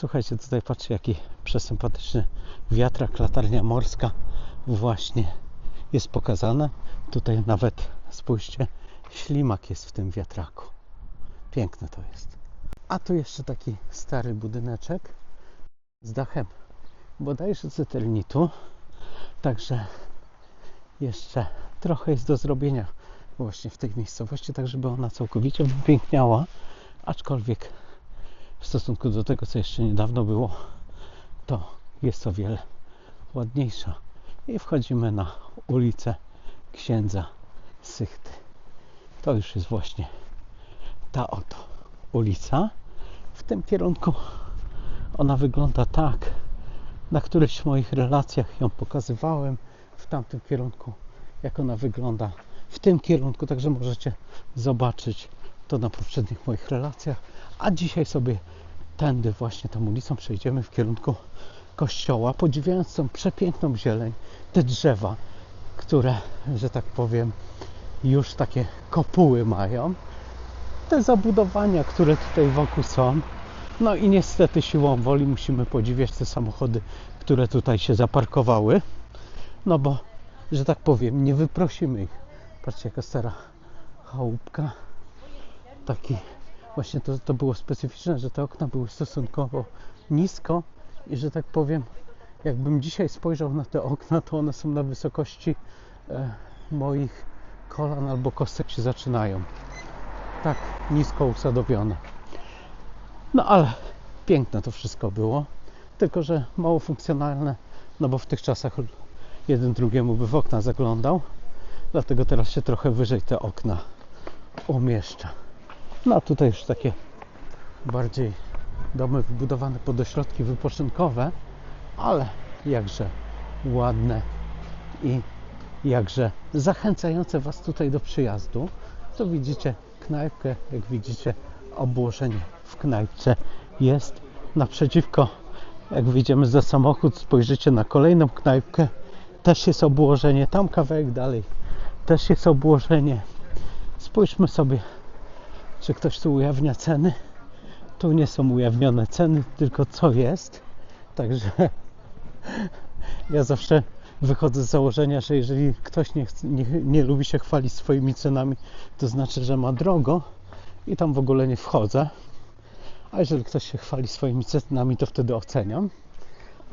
Słuchajcie, tutaj patrzcie jaki przesympatyczny wiatrak, latarnia morska właśnie jest pokazana. Tutaj nawet spójrzcie, ślimak jest w tym wiatraku. Piękne to jest. A tu jeszcze taki stary budyneczek z dachem bodajże z eternitu. Także jeszcze trochę jest do zrobienia właśnie w tej miejscowości, tak żeby ona całkowicie wypiękniała, aczkolwiek w stosunku do tego, co jeszcze niedawno było, to jest o wiele ładniejsza. I wchodzimy na ulicę Księdza Sychty. To już jest właśnie ta oto ulica. W tym kierunku ona wygląda tak. Na którychś moich relacjach ją pokazywałem w tamtym kierunku, jak ona wygląda w tym kierunku, także możecie zobaczyć to na poprzednich moich relacjach. A dzisiaj sobie tędy właśnie tą ulicą przejdziemy w kierunku kościoła, podziwiając tą przepiękną zieleń, te drzewa, które, że tak powiem, już takie kopuły mają, te zabudowania, które tutaj wokół są. No i niestety siłą woli musimy podziwiać te samochody, które tutaj się zaparkowały. No bo, że tak powiem, nie wyprosimy ich. Patrzcie, jaka stara chałupka. Taki, właśnie to, to było specyficzne, że te okna były stosunkowo nisko i że tak powiem, jakbym dzisiaj spojrzał na te okna, to one są na wysokości e, moich kolan albo kostek się zaczynają. Tak nisko usadowione. No ale piękne to wszystko było, tylko że mało funkcjonalne, no bo w tych czasach jeden drugiemu by w okna zaglądał, dlatego teraz się trochę wyżej te okna umieszcza. No a tutaj już takie bardziej domy wybudowane pod ośrodki wypoczynkowe, ale jakże ładne i jakże zachęcające Was tutaj do przyjazdu. To widzicie knajpkę, jak widzicie obłożenie w knajpce jest. Naprzeciwko jak wyjdziemy za samochód spojrzycie na kolejną knajpkę. Też jest obłożenie, tam kawałek dalej. Też jest obłożenie. Spójrzmy sobie czy ktoś tu ujawnia ceny tu nie są ujawnione ceny, tylko co jest także ja zawsze wychodzę z założenia, że jeżeli ktoś nie, nie, nie lubi się chwalić swoimi cenami, to znaczy, że ma drogo i tam w ogóle nie wchodzę. A jeżeli ktoś się chwali swoimi cenami, to wtedy oceniam.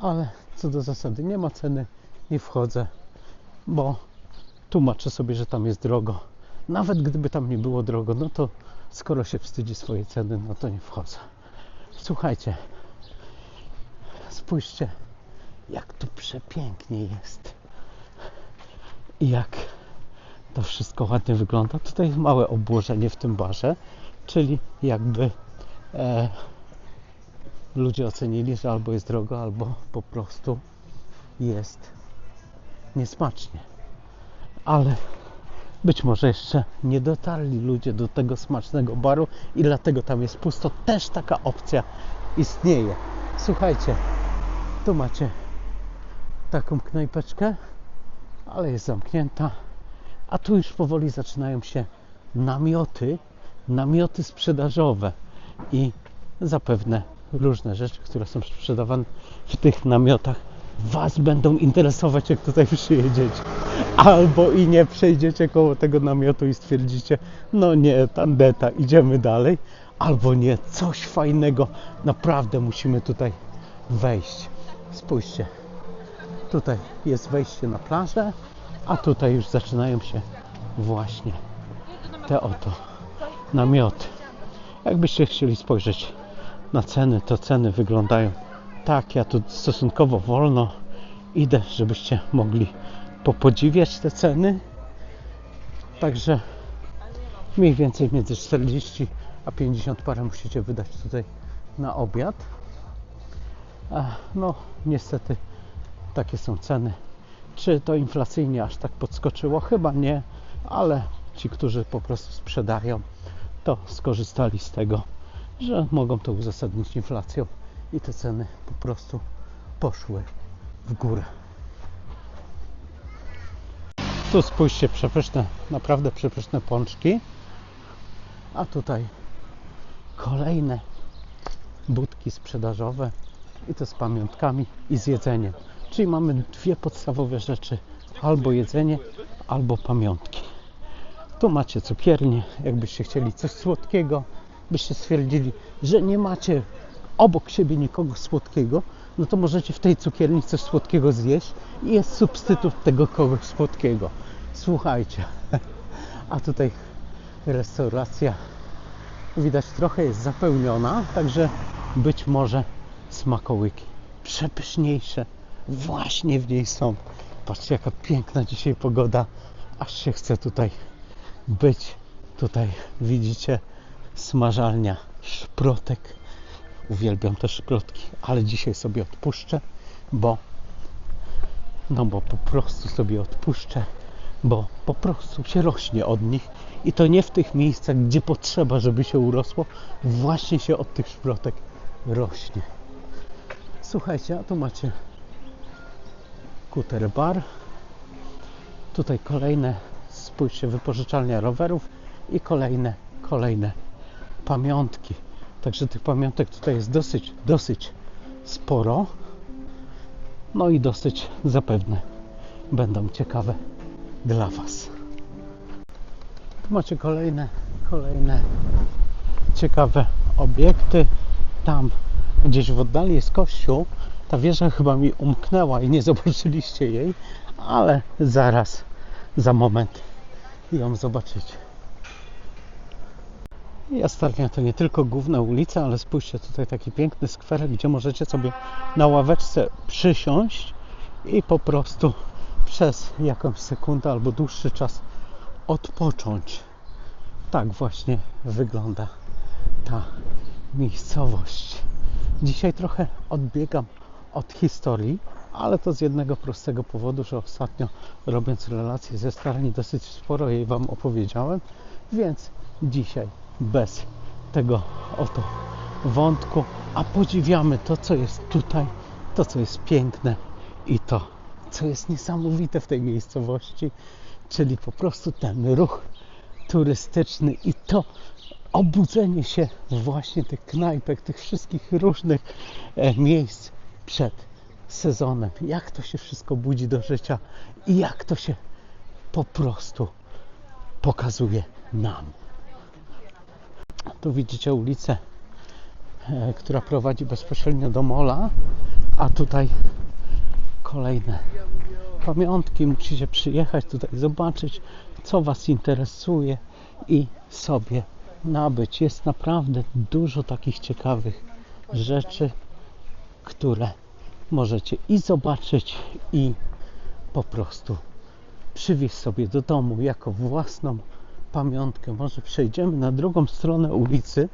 Ale co do zasady, nie ma ceny, nie wchodzę, bo tłumaczę sobie, że tam jest drogo. Nawet gdyby tam nie było drogo, no to skoro się wstydzi swojej ceny, no to nie wchodzę. Słuchajcie, spójrzcie, jak to przepięknie jest. I jak to wszystko ładnie wygląda. Tutaj jest małe obłożenie w tym barze, czyli jakby e, ludzie ocenili, że albo jest drogo, albo po prostu jest niesmacznie. Ale być może jeszcze nie dotarli ludzie do tego smacznego baru i dlatego tam jest pusto. Też taka opcja istnieje. Słuchajcie, tu macie taką knajpeczkę, ale jest zamknięta. A tu już powoli zaczynają się namioty, namioty sprzedażowe i zapewne różne rzeczy, które są sprzedawane w tych namiotach Was będą interesować, jak tutaj przyjedziecie. Albo i nie przejdziecie koło tego namiotu i stwierdzicie, no nie, tandeta, idziemy dalej. Albo nie, coś fajnego, naprawdę musimy tutaj wejść. Spójrzcie, tutaj jest wejście na plażę, a tutaj już zaczynają się właśnie te oto namioty. Jakbyście chcieli spojrzeć na ceny, to ceny wyglądają tak. Ja tu stosunkowo wolno idę, żebyście mogli popodziwiać te ceny. Także mniej więcej między 40 a 50 parę musicie wydać tutaj na obiad. No, niestety takie są ceny. Czy to inflacyjnie aż tak podskoczyło? Chyba nie, ale ci, którzy po prostu sprzedają, to skorzystali z tego, że mogą to uzasadnić inflacją i te ceny po prostu poszły w górę. Tu spójrzcie, przepyszne, naprawdę przepyszne pączki. A tutaj kolejne budki sprzedażowe i to z pamiątkami i z jedzeniem. Czyli mamy dwie podstawowe rzeczy: albo jedzenie, albo pamiątki. Tu macie cukiernię, jakbyście chcieli coś słodkiego, byście stwierdzili, że nie macie obok siebie nikogo słodkiego, no to możecie w tej cukierni coś słodkiego zjeść i jest substytut tego kogoś słodkiego. Słuchajcie, a tutaj restauracja widać trochę jest zapełniona, także być może smakołyki przepyszniejsze właśnie w niej są. Patrzcie jaka piękna dzisiaj pogoda, aż się chce tutaj być. Tutaj widzicie smażalnia szprotek. Uwielbiam te szprotki, ale dzisiaj sobie odpuszczę, bo no bo po prostu sobie odpuszczę, bo po prostu się rośnie od nich i to nie w tych miejscach, gdzie potrzeba, żeby się urosło, właśnie się od tych szprotek rośnie. Słuchajcie, a tu macie kuter bar. Tutaj kolejne, spójrzcie, wypożyczalnia rowerów i kolejne, kolejne pamiątki. Także tych pamiątek tutaj jest dosyć, dosyć sporo. No i dosyć zapewne będą ciekawe dla Was. Tu macie kolejne, kolejne ciekawe obiekty. Tam gdzieś w oddali jest kościół. Ta wieża chyba mi umknęła i nie zobaczyliście jej, ale zaraz, za moment ją zobaczycie. Jastarnia to nie tylko główna ulica, ale spójrzcie, tutaj taki piękny skwerek, gdzie możecie sobie na ławeczce przysiąść i po prostu przez jakąś sekundę albo dłuższy czas odpocząć. Tak właśnie wygląda ta miejscowość. Dzisiaj trochę odbiegam od historii, ale to z jednego prostego powodu, że ostatnio robiąc relacje ze starani dosyć sporo jej Wam opowiedziałem, więc dzisiaj bez tego oto wątku, a podziwiamy to, co jest tutaj, to, co jest piękne i to, co jest niesamowite w tej miejscowości, czyli po prostu ten ruch turystyczny i to obudzenie się właśnie tych knajpek, tych wszystkich różnych e, miejsc przed sezonem. Jak to się wszystko budzi do życia i jak to się po prostu pokazuje nam. Tu widzicie ulicę, e, która prowadzi bezpośrednio do mola, a tutaj kolejne pamiątki. Musicie przyjechać tutaj, zobaczyć, co Was interesuje i sobie nabyć. Jest naprawdę dużo takich ciekawych rzeczy, które możecie i zobaczyć, i po prostu przywieźć sobie do domu jako własną pamiątkę. Może przejdziemy na drugą stronę ulicy.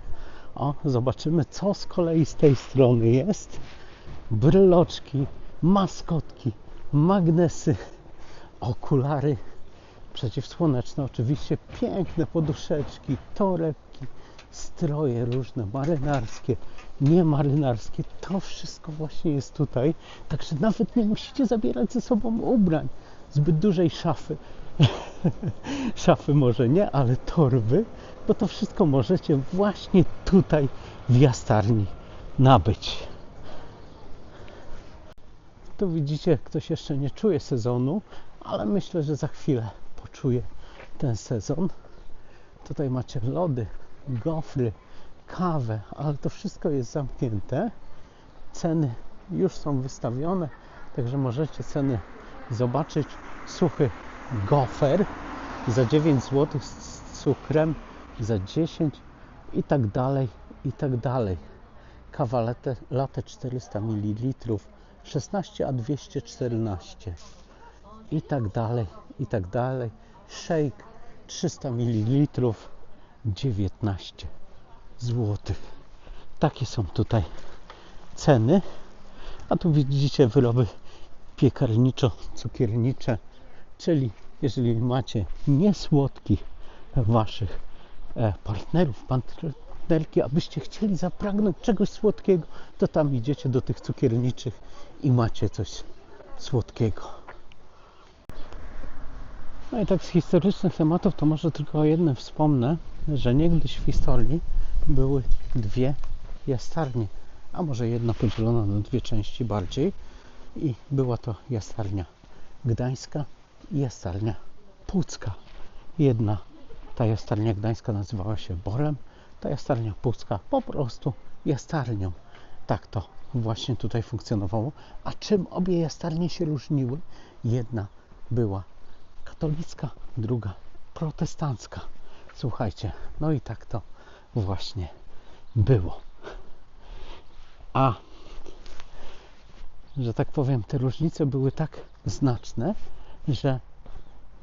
O, zobaczymy, co z kolei z tej strony jest. Bryloczki, maskotki, magnesy, okulary przeciwsłoneczne, oczywiście piękne poduszeczki, torebki, stroje różne, marynarskie, niemarynarskie. To wszystko właśnie jest tutaj. Także nawet nie musicie zabierać ze sobą ubrań. Zbyt dużej szafy. szafy może nie, ale torby, bo to wszystko możecie właśnie tutaj w jastarni nabyć. Tu widzicie, ktoś jeszcze nie czuje sezonu, ale myślę, że za chwilę poczuje ten sezon. Tutaj macie lody, gofry, kawę, ale to wszystko jest zamknięte. Ceny już są wystawione, także możecie ceny zobaczyć. Suchy gofer za 9 zł z cukrem, za 10 i tak dalej, i tak dalej. Kawa latte, latte 400 ml 16 a 214 i tak dalej, i tak dalej. Shake 300 ml 19 zł. Takie są tutaj ceny. A tu widzicie wyroby piekarniczo-cukiernicze, czyli jeżeli macie niesłodkich waszych e, partnerów, partnerki, abyście chcieli zapragnąć czegoś słodkiego, to tam idziecie do tych cukierniczych i macie coś słodkiego. No i tak z historycznych tematów to może tylko o jednym wspomnę, że niegdyś w historii były dwie jastarnie a może jedna podzielona na dwie części bardziej. I była to jastarnia gdańska i jastarnia pucka. Jedna, ta jastarnia gdańska nazywała się Borem, ta jastarnia pucka po prostu jastarnią. Tak to właśnie tutaj funkcjonowało. A czym obie jastarnie się różniły? Jedna była katolicka, druga protestancka. Słuchajcie, no i tak to właśnie było. A że tak powiem, te różnice były tak znaczne, że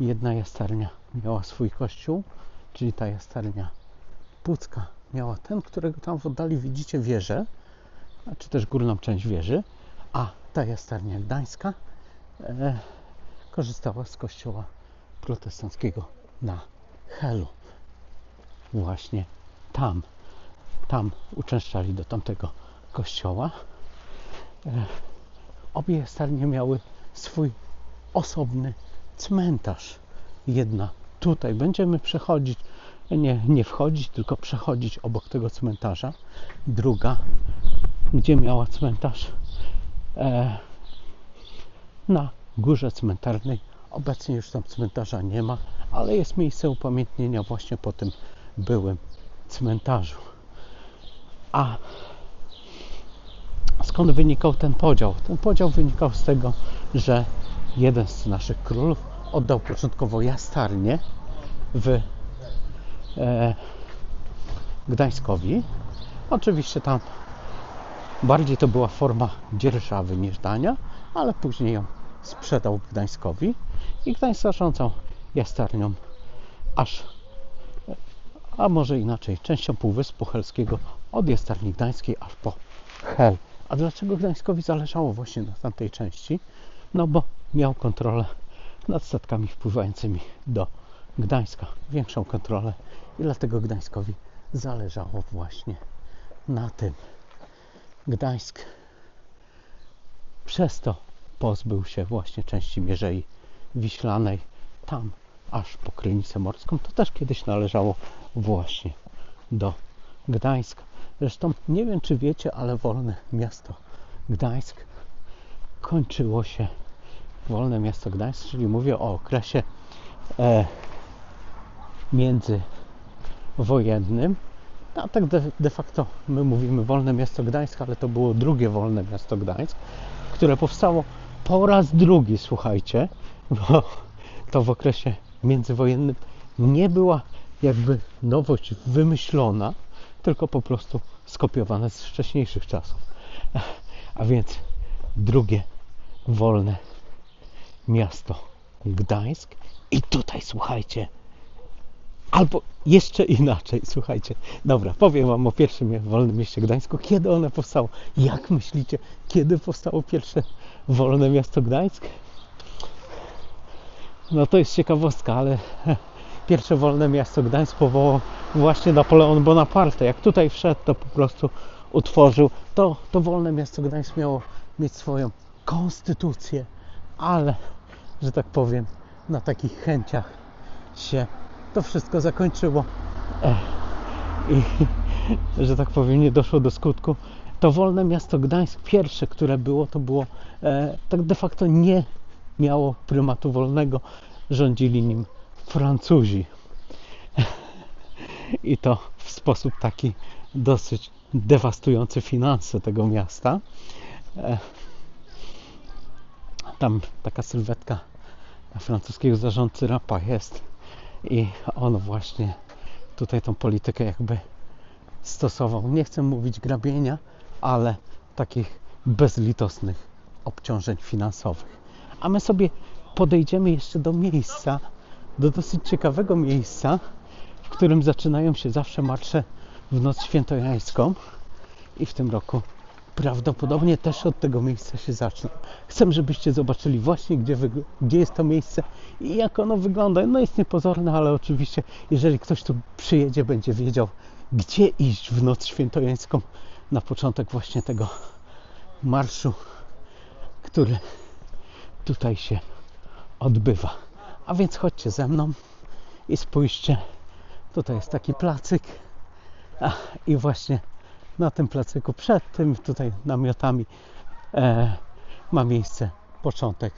jedna jastarnia miała swój kościół, czyli ta jastarnia Pucka miała ten, którego tam w oddali widzicie wieżę, czy też górną część wieży, a ta jastarnia gdańska e, korzystała z kościoła protestanckiego na Helu. Właśnie tam, tam uczęszczali do tamtego kościoła. E, obie jastarnie miały swój osobny cmentarz. Jedna tutaj będziemy przechodzić, nie, nie wchodzić, tylko przechodzić obok tego cmentarza. Druga, gdzie miała cmentarz e, na górze cmentarnej. Obecnie już tam cmentarza nie ma, ale jest miejsce upamiętnienia właśnie po tym byłym cmentarzu. A skąd wynikał ten podział? Ten podział wynikał z tego, że jeden z naszych królów oddał początkowo jastarnię w e, Gdańskowi. Oczywiście tam bardziej to była forma dzierżawy niż dania, ale później ją sprzedał Gdańskowi i Gdańsk zarządzał jastarnią aż, a może inaczej, częścią Półwyspu Helskiego od jastarni gdańskiej aż po Hel. A dlaczego Gdańskowi zależało właśnie na tamtej części? No bo miał kontrolę nad statkami wpływającymi do Gdańska. Większą kontrolę i dlatego Gdańskowi zależało właśnie na tym. Gdańsk przez to pozbył się właśnie części Mierzei Wiślanej, tam aż po Krynicę Morską. To też kiedyś należało właśnie do Gdańska. Zresztą nie wiem, czy wiecie, ale wolne miasto Gdańsk kończyło się wolne miasto Gdańsk, czyli mówię o okresie e, międzywojennym. A tak de, de, facto my mówimy wolne miasto Gdańsk, ale to było drugie wolne miasto Gdańsk, które powstało po raz drugi, słuchajcie, bo to w okresie międzywojennym nie była jakby nowość wymyślona, tylko po prostu skopiowane z wcześniejszych czasów. A więc drugie wolne miasto Gdańsk i tutaj słuchajcie, albo jeszcze inaczej, słuchajcie. Dobra, powiem Wam o pierwszym wolnym mieście Gdańsku. Kiedy one powstało? Jak myślicie, kiedy powstało pierwsze wolne miasto Gdańsk? No to jest ciekawostka, ale pierwsze wolne miasto Gdańsk powołał właśnie Napoleon Bonaparte. Jak tutaj wszedł, to po prostu utworzył. To, to wolne miasto Gdańsk miało mieć swoją konstytucję, ale, że tak powiem, na takich chęciach się to wszystko zakończyło. I, że tak powiem, nie doszło do skutku. To wolne miasto Gdańsk, pierwsze, które było, to było e, tak de facto nie miało prymatu wolnego, rządzili nim Francuzi. I to w sposób taki dosyć dewastujący finanse tego miasta. Tam taka sylwetka francuskiego zarządcy Rapa jest i on właśnie tutaj tą politykę jakby stosował. Nie chcę mówić grabienia, ale takich bezlitosnych obciążeń finansowych. A my sobie podejdziemy jeszcze do miejsca, do dosyć ciekawego miejsca, w którym zaczynają się zawsze marsze w noc świętojańską i w tym roku prawdopodobnie też od tego miejsca się zaczną. Chcę, żebyście zobaczyli właśnie, gdzie, gdzie jest to miejsce i jak ono wygląda. No jest niepozorne, ale oczywiście, jeżeli ktoś tu przyjedzie, będzie wiedział, gdzie iść w noc świętojańską na początek właśnie tego marszu, który tutaj się odbywa. A więc chodźcie ze mną i spójrzcie. Tutaj jest taki placyk. A, I właśnie na tym placyku, przed tym tutaj namiotami e, ma miejsce początek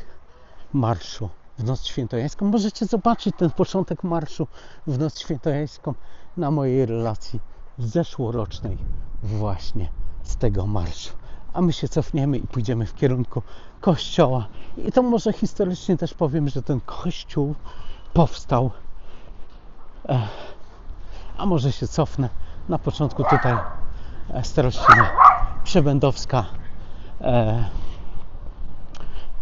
marszu w Noc Świętojańską. Możecie zobaczyć ten początek marszu w Noc Świętojańską na mojej relacji zeszłorocznej właśnie z tego marszu. A my się cofniemy i pójdziemy w kierunku kościoła. I to może historycznie też powiem, że ten kościół powstał. E, a może się cofnę. Na początku tutaj Starościna Przebędowska e,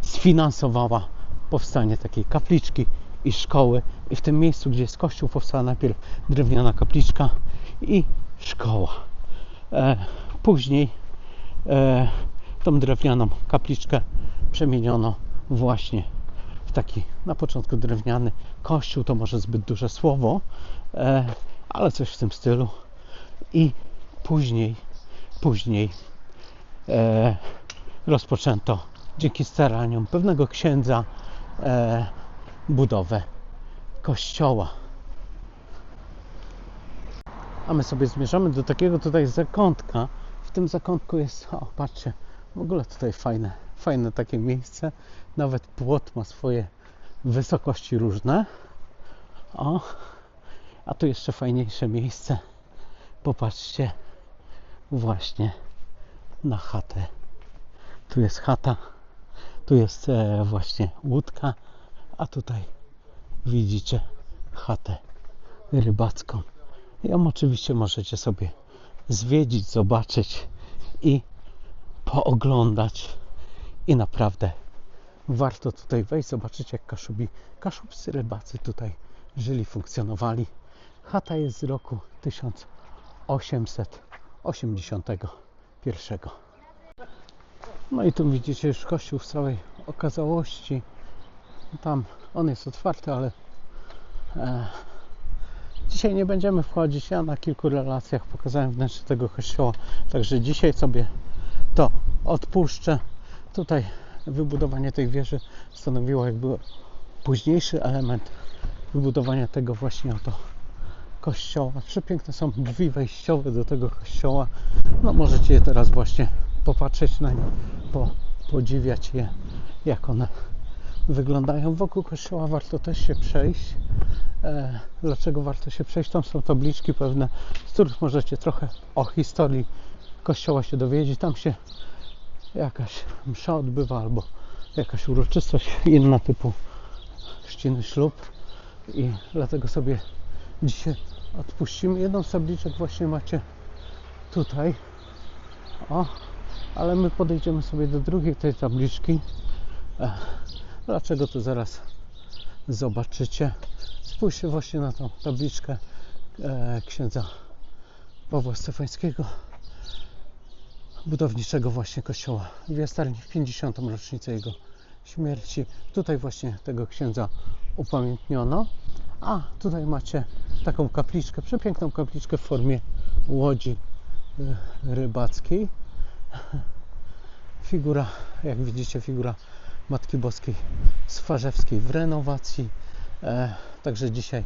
sfinansowała powstanie takiej kapliczki i szkoły. I w tym miejscu, gdzie jest kościół, powstała najpierw drewniana kapliczka i szkoła. E, później e, tą drewnianą kapliczkę przemieniono właśnie w taki na początku drewniany kościół. To może zbyt duże słowo, e, ale coś w tym stylu. I później, później e, rozpoczęto dzięki staraniom pewnego księdza e, budowę kościoła. A my sobie zmierzamy do takiego tutaj zakątka. W tym zakątku jest, o patrzcie, w ogóle tutaj fajne, fajne takie miejsce. Nawet płot ma swoje wysokości różne. O, a tu jeszcze fajniejsze miejsce. Popatrzcie właśnie na chatę. Tu jest chata, tu jest e, właśnie łódka, a tutaj widzicie chatę rybacką. Ją oczywiście możecie sobie zwiedzić, zobaczyć i pooglądać. I naprawdę warto tutaj wejść, zobaczyć jak Kaszubi, kaszubscy rybacy tutaj żyli, funkcjonowali. Chata jest z roku 1881. No i tu widzicie już kościół w całej okazałości. Tam on jest otwarty, ale e, dzisiaj nie będziemy wchodzić. Ja na kilku relacjach pokazałem wnętrze tego kościoła, także dzisiaj sobie to odpuszczę. Tutaj wybudowanie tej wieży stanowiło jakby późniejszy element wybudowania tego właśnie oto kościoła. Przepiękne są drzwi wejściowe do tego kościoła. No możecie je teraz właśnie popatrzeć na nie, po, podziwiać je, jak one wyglądają. Wokół kościoła warto też się przejść. E, dlaczego warto się przejść? Tam są tabliczki pewne, z których możecie trochę o historii kościoła się dowiedzieć. Tam się jakaś msza odbywa albo jakaś uroczystość inna typu chrzciny ślub i dlatego sobie dzisiaj odpuścimy. Jedną z tabliczek właśnie macie tutaj. O, ale my podejdziemy sobie do drugiej tej tabliczki. Dlaczego to zaraz zobaczycie. Spójrzcie właśnie na tą tabliczkę e, księdza Pawła Stefańskiego, budowniczego właśnie kościoła w Jastarni w 50. rocznicę jego śmierci. Tutaj właśnie tego księdza upamiętniono. A tutaj macie taką kapliczkę, przepiękną kapliczkę w formie łodzi e, rybackiej. Figura, jak widzicie, figura Matki Boskiej Swarzewskiej w renowacji. E, także dzisiaj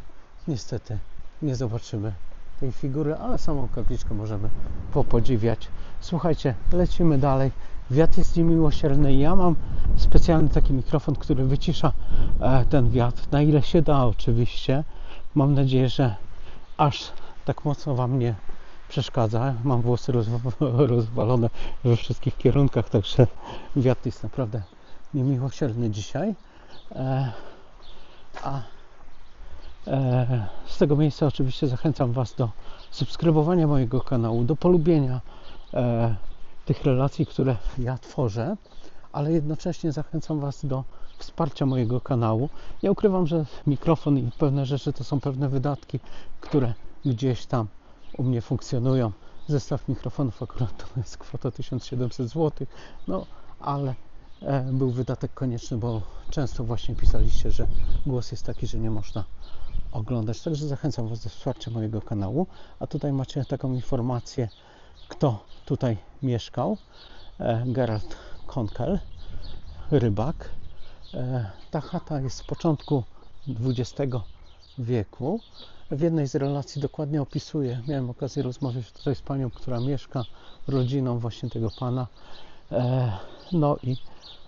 niestety nie zobaczymy tej figury, ale samą kapliczkę możemy popodziwiać. Słuchajcie, lecimy dalej. Wiatr jest niemiłosierny. Ja mam specjalny taki mikrofon, który wycisza e, ten wiatr, na ile się da oczywiście. Mam nadzieję, że aż tak mocno Wam nie przeszkadza. Mam włosy rozwalone we wszystkich kierunkach, także wiatr jest naprawdę niemiłosierny dzisiaj. E, a e, z tego miejsca oczywiście zachęcam Was do subskrybowania mojego kanału, do polubienia tych relacji, które ja tworzę, ale jednocześnie zachęcam Was do wsparcia mojego kanału. Ja ukrywam, że mikrofon i pewne rzeczy to są pewne wydatki, które gdzieś tam u mnie funkcjonują. Zestaw mikrofonów akurat to jest kwota 1700 zł, no ale e, był wydatek konieczny, bo często właśnie pisaliście, że głos jest taki, że nie można oglądać. Także zachęcam Was do wsparcia mojego kanału. A tutaj macie taką informację, kto tutaj mieszkał. E, Gerald Konkel, rybak. E, ta chata jest z początku XX wieku. W jednej z relacji dokładnie opisuję, miałem okazję rozmawiać tutaj z panią, która mieszka rodziną właśnie tego pana. E, no i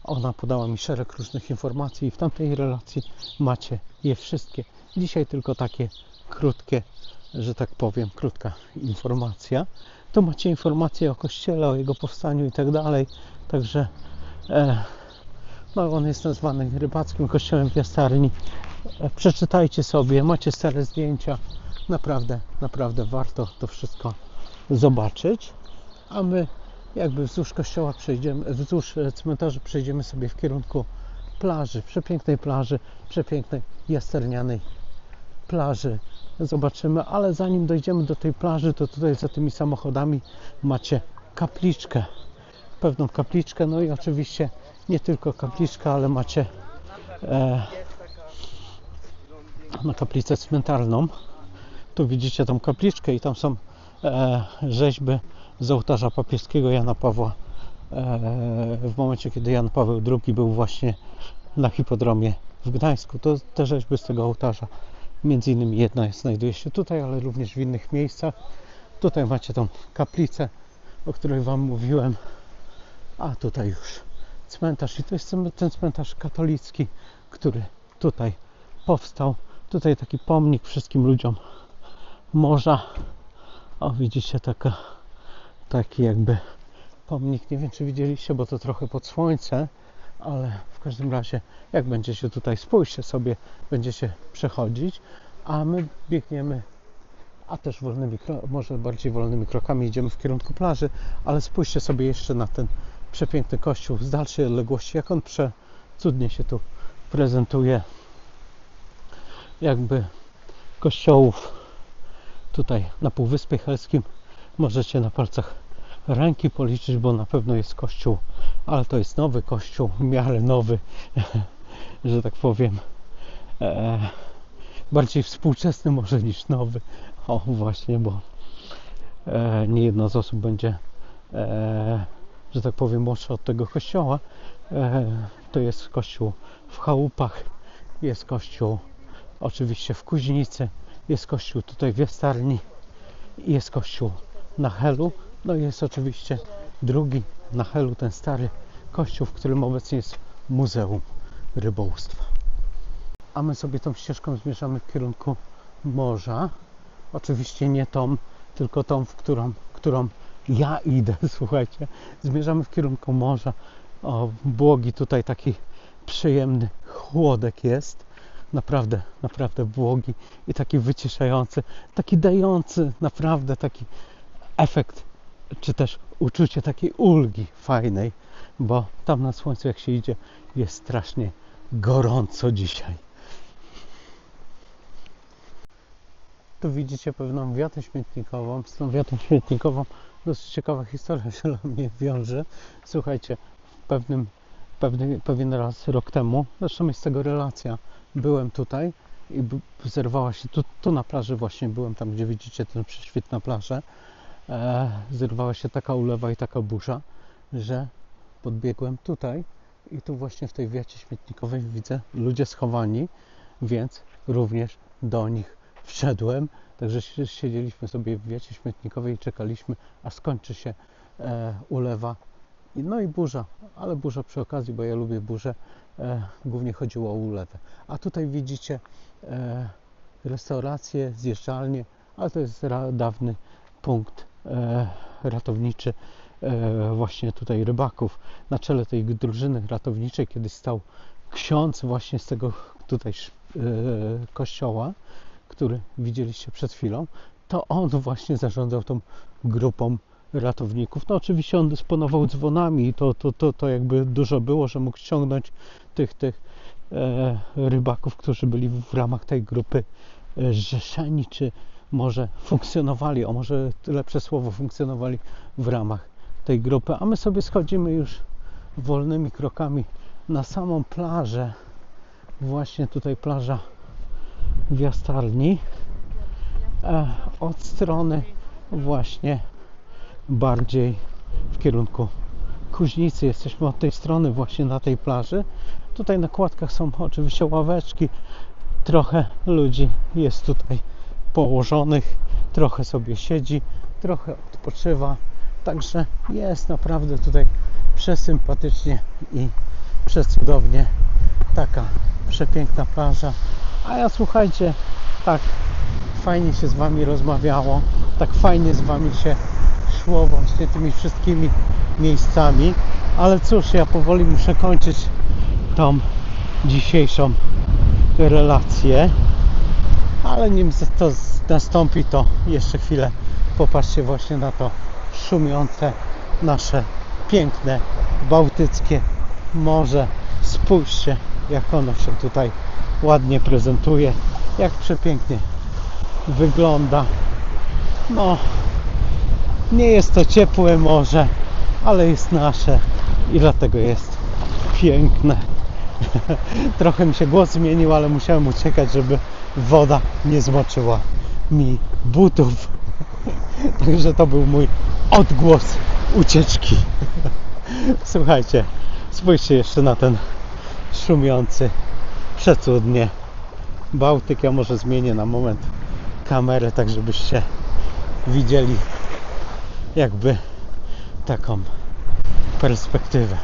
ona podała mi szereg różnych informacji i w tamtej relacji macie je wszystkie. Dzisiaj tylko takie krótkie, że tak powiem, krótka informacja. To macie informacje o kościele, o jego powstaniu i tak dalej. Także e, no, on jest nazwany rybackim kościołem w Jastarni. E, przeczytajcie sobie, macie stare zdjęcia. Naprawdę, naprawdę warto to wszystko zobaczyć. A my jakby wzdłuż kościoła przejdziemy, wzdłuż e, cmentarza przejdziemy sobie w kierunku plaży, przepięknej plaży, przepięknej jasternianej plaży. Zobaczymy, ale zanim dojdziemy do tej plaży, to tutaj za tymi samochodami macie kapliczkę. Pewną kapliczkę, no i oczywiście nie tylko kapliczka, ale macie e, no, kaplicę cmentarną. Tu widzicie tą kapliczkę i tam są e, rzeźby z ołtarza papieskiego Jana Pawła e, w momencie, kiedy Jan Paweł II był właśnie na hipodromie w Gdańsku. To te rzeźby z tego ołtarza, między innymi jedna znajduje się tutaj, ale również w innych miejscach. Tutaj macie tą kaplicę, o której Wam mówiłem, a tutaj już cmentarz i to jest ten cmentarz katolicki, który tutaj powstał. Tutaj taki pomnik wszystkim ludziom morza. O, widzicie, taka taki jakby pomnik. Nie wiem, czy widzieliście, bo to trochę pod słońce, ale w każdym razie, jak będziecie tutaj, spójrzcie sobie, będziecie przechodzić, a my biegniemy, a też wolnymi, może bardziej wolnymi krokami idziemy w kierunku plaży, ale spójrzcie sobie jeszcze na ten przepiękny kościół z dalszej odległości, jak on prze, cudnie się tu prezentuje. Jakby kościołów tutaj na Półwyspie Helskim możecie na palcach ręki policzyć, bo na pewno jest kościół, ale to jest nowy kościół, w miarę nowy, że tak powiem. E, bardziej współczesny może niż nowy. O, właśnie, bo e, nie jedna z osób będzie, e, że tak powiem, młodsza od tego kościoła. E, to jest kościół w chałupach, jest kościół oczywiście w Kuźnicy, jest kościół tutaj w Jastarni, jest kościół na Helu. No i jest oczywiście drugi na Helu, ten stary kościół, w którym obecnie jest Muzeum Rybołówstwa. A my sobie tą ścieżką zmierzamy w kierunku morza. Oczywiście nie tą, tylko tą, w którą, którą ja idę, słuchajcie. Zmierzamy w kierunku morza. O, błogi tutaj taki przyjemny chłodek jest. Naprawdę, naprawdę błogi i taki wyciszający, taki dający naprawdę taki efekt, czy też uczucie takiej ulgi fajnej, bo tam na słońcu jak się idzie jest strasznie gorąco dzisiaj. Tu widzicie pewną wiatę śmietnikową. Z tą wiatą śmietnikową dosyć ciekawa historia się dla mnie wiąże. Słuchajcie, w pewnym, pewny, pewien raz rok temu, zresztą jest tego relacja, byłem tutaj i zerwała się, tu, tu na plaży właśnie byłem, tam gdzie widzicie ten prześwit na plażę, e, zerwała się taka ulewa i taka burza, że podbiegłem tutaj i tu właśnie w tej wiacie śmietnikowej widzę ludzie schowani, więc również do nich wszedłem. Także siedzieliśmy sobie w wiacie śmietnikowej i czekaliśmy, aż skończy się e, ulewa. No i burza, ale burza przy okazji, bo ja lubię burzę, e, głównie chodziło o ulewę. A tutaj widzicie e, restaurację, zjeżdżalnię, ale to jest dawny punkt ratowniczy e, właśnie tutaj rybaków. Na czele tej drużyny ratowniczej kiedyś stał ksiądz właśnie z tego tutaj e, kościoła, który widzieliście przed chwilą. To on właśnie zarządzał tą grupą ratowników. No oczywiście on dysponował dzwonami i to, to, to, to jakby dużo było, że mógł ściągnąć tych, tych e, rybaków, którzy byli w ramach tej grupy e, zrzeszeni, czy może funkcjonowali, o może lepsze słowo, funkcjonowali w ramach tej grupy, a my sobie schodzimy już wolnymi krokami na samą plażę, właśnie tutaj plaża w Jastarni, e, od strony właśnie bardziej w kierunku Kuźnicy. Jesteśmy od tej strony właśnie na tej plaży. Tutaj na kładkach są oczywiście ławeczki, trochę ludzi jest tutaj położonych, trochę sobie siedzi, trochę odpoczywa. Także jest naprawdę tutaj przesympatycznie i przecudownie. Taka przepiękna plaża. A ja słuchajcie, tak fajnie się z Wami rozmawiało, tak fajnie z Wami się szło właśnie tymi wszystkimi miejscami. Ale cóż, ja powoli muszę kończyć tą dzisiejszą relację. Ale nim to nastąpi, to jeszcze chwilę popatrzcie właśnie na to szumiące nasze piękne bałtyckie morze. Spójrzcie, jak ono się tutaj ładnie prezentuje, jak przepięknie wygląda. No, nie jest to ciepłe morze, ale jest nasze i dlatego jest piękne. Trochę mi się głos zmienił, ale musiałem uciekać, żeby woda nie zmoczyła mi butów. Także to był mój odgłos ucieczki. Słuchajcie, spójrzcie jeszcze na ten szumiący przecudnie Bałtyk. Ja może zmienię na moment kamerę, tak żebyście widzieli jakby taką perspektywę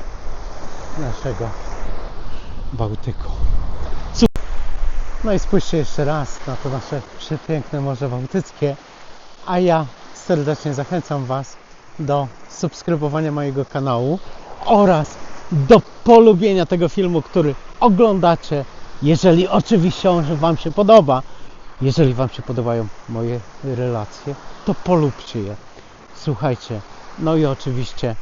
naszego Bałtyku. No i spójrzcie jeszcze raz na to nasze przepiękne Morze Bałtyckie, a ja serdecznie zachęcam Was do subskrybowania mojego kanału oraz do polubienia tego filmu, który oglądacie, jeżeli oczywiście on Wam się podoba. Jeżeli Wam się podobają moje relacje, to polubcie je. Słuchajcie, no i oczywiście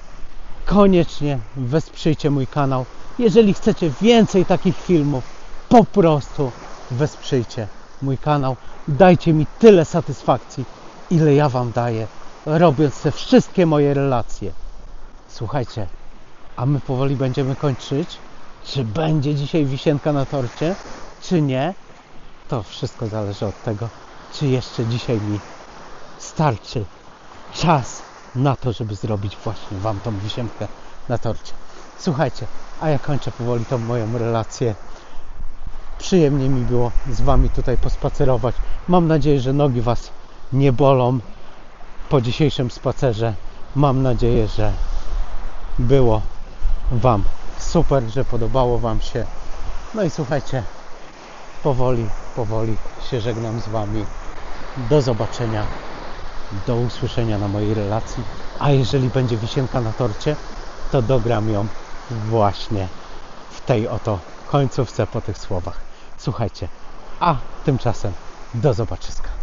koniecznie wesprzyjcie mój kanał. Jeżeli chcecie więcej takich filmów, po prostu wesprzyjcie mój kanał. Dajcie mi tyle satysfakcji, ile ja Wam daję, robiąc te wszystkie moje relacje. Słuchajcie, a my powoli będziemy kończyć. Czy będzie dzisiaj wisienka na torcie, czy nie? To wszystko zależy od tego, czy jeszcze dzisiaj mi starczy czas na to, żeby zrobić właśnie Wam tą wisienkę na torcie. Słuchajcie, a ja kończę powoli tą moją relację. Przyjemnie mi było z Wami tutaj pospacerować. Mam nadzieję, że nogi Was nie bolą po dzisiejszym spacerze. Mam nadzieję, że było Wam super, że podobało Wam się. No i słuchajcie, powoli, powoli się żegnam z Wami. Do zobaczenia, do usłyszenia na mojej relacji. A jeżeli będzie wisienka na torcie, to dogram ją właśnie w tej oto końcówce po tych słowach. Słuchajcie, a tymczasem do zobaczyska.